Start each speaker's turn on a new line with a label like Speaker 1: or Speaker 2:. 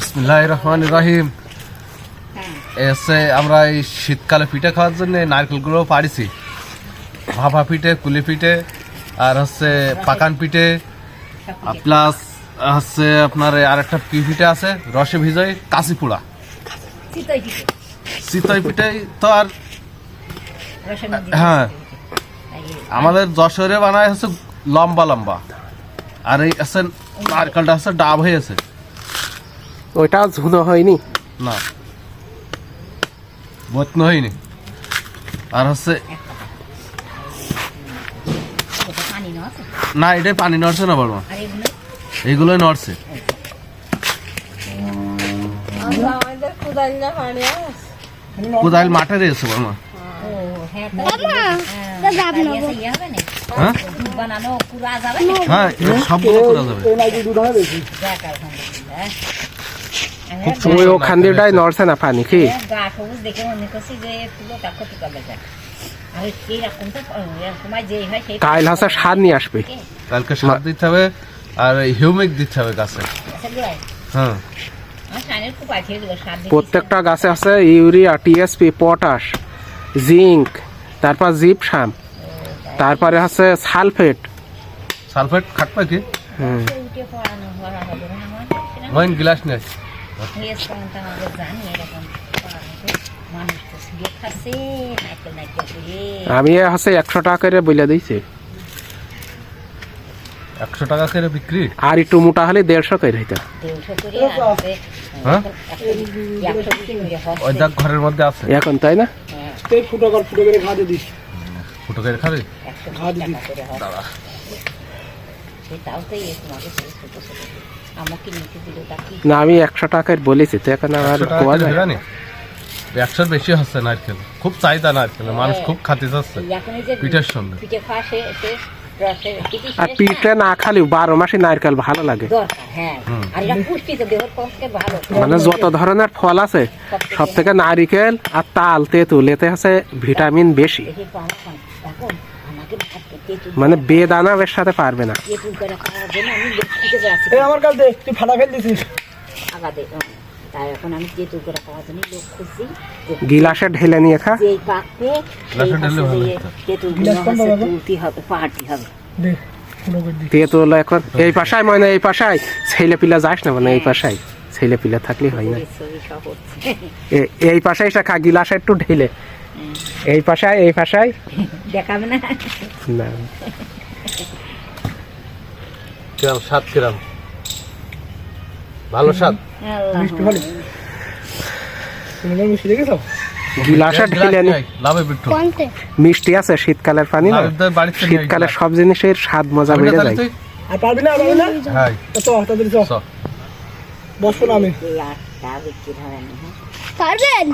Speaker 1: বিসমিল্লাহ রহমান রহিম এসে আমরা এই শীতকালে পিঠে খাওয়ার জন্য নারকেলগুলো পাড়িছি। ভাপা পিঠে কুলি পিঠে আর হচ্ছে পাকান পিঠে প্লাস হচ্ছে আপনার আর একটা পি পিঠে আছে? রসে ভিজাই কাশি পোড়া।
Speaker 2: চিতই পিঠে।
Speaker 1: তো আর হ্যাঁ। আমাদের যশোরে বানায় হচ্ছে লম্বা লম্বা। আর এই আছে নারকেলটা হচ্ছে ডাব হয়েছে
Speaker 3: ওইটা ঝুনো হয়নি।
Speaker 1: না। বত্ন হয়নি। আর হচ্ছে
Speaker 2: না
Speaker 1: এটাই পানি নড়ছে না
Speaker 2: আর
Speaker 1: এইগুলোই নড়ছে। কোদাল মাঠে রয়েছে বড়মা
Speaker 2: ও হ্যাঁ?
Speaker 1: হ্যাঁ
Speaker 2: দুধ বানানো পুরা যাবে না
Speaker 1: হ্যাঁ এটা সবগুলো করা যাবে
Speaker 2: যাক আলহামদুলিল্লাহ আমি
Speaker 1: খুব
Speaker 2: আর
Speaker 1: সুন্দর।
Speaker 3: ওই ওখান দিয়েটাই নড়ছে না পানি কি?
Speaker 2: গা- গা সবুজ দেখে মনে করছি যে ফুলটা ক্ষতি করবে যায় আর এইরকম তো এরকম যে হয় সেই
Speaker 3: কাইল হাসা সার নিয়ে আসবে।
Speaker 1: কালকে সার দিতে হবে আর হিউমিক দিতে হবে গাছে। হ্যাঁ।
Speaker 3: প্রত্যেকটা গাছে আছে ইউরিয়া টিএসপি পটাশ জিঙ্ক তারপর জিপসাম তারপরে আছে সালফেট।
Speaker 1: সালফেট খাটবে কি?
Speaker 3: হুম
Speaker 1: গ্লাস নেই
Speaker 2: হয়েছে কোনটা আমাদের জানি এরকম মানুষ তো সিগারেট খাচ্ছে নাইকেল নাইকেল করে
Speaker 3: আমি হচ্ছে একশো টাকা করে বলে দিয়েছি।
Speaker 1: একশো টাকা করে বিক্রি?
Speaker 3: আর একটু মোটা হলে দেড়শো করে হইতো
Speaker 1: হ্যাঁ? ওই দেখ ঘরের মধ্যে আছে।
Speaker 3: এখন তাই না?
Speaker 2: হ্যাঁ,
Speaker 4: ফুটো কর ফুটো করে ঘা দিস।
Speaker 1: ফুটো করে খাবে?
Speaker 2: সেটাও তো তোমাকে আমাকে নিতে দিল তা কি?
Speaker 3: না আমি একশো টাকার বলেছি তো এখন
Speaker 1: টাকা
Speaker 3: কোয়া যায়?
Speaker 1: একশোর বেশি হচ্ছে নারকেল। খুব চাহিদা নারকেল মানুষ খুব খাতে যাচ্ছে পিঠের সঙ্গে।
Speaker 2: পিঠে খাওয়া সে সে
Speaker 3: আর পিঠে না খালি বারো মাসে নারকেল ভালো লাগে।
Speaker 2: হ্যাঁ। আর এটা পুষ্টি তো দেহের পক্ষে ভালো।
Speaker 3: মানে যত ধরনের ফল আছে সব থেকে নারিকেল আর তাল তেঁতুল এতে আছে ভিটামিন বেশি। মানে বেদানা এর সাথে পারবে না।
Speaker 4: এই আমার কাল দে তুই ফাটা ফেল দিছিস।
Speaker 2: আগাদে তাই এখন আমি তেঁতুল করে খাওয়ার জন্য লোক খুঁজছি
Speaker 3: গিলাসে ঢেলে নিয়ে খা।
Speaker 2: যেই পাকবে তেঁতুল? তুলতে হবে পাহাড়তে হবে।
Speaker 3: তেঁতুল এখন। এই পাশায় মানে এই পাশায়। ছেলে পিলা যাস না মানে এই পাশায়। ছেলে পিলা থাকলে হয় না। এই পাশে এসে খা গিলাসে একটু ঢেলে। এই পাশায় এই পাশায়?
Speaker 2: দেখাবে না।
Speaker 3: না।
Speaker 1: কিরাম স্বাদ কিরাম? ভালো স্বাদ?
Speaker 4: মিষ্টি ভালো মিষ্টি দেখেছ?
Speaker 3: আছে শীতকালের পানি না? শীতকালে সব জিনিসের স্বাদ মজা বেড়ে যায়।
Speaker 4: আর পারবি না পারবি না?
Speaker 1: হ্যাঁ।
Speaker 4: তো তাড়াতাড়ি। বসবো না আমি।
Speaker 2: হ্যাঁ।
Speaker 5: পারবেন?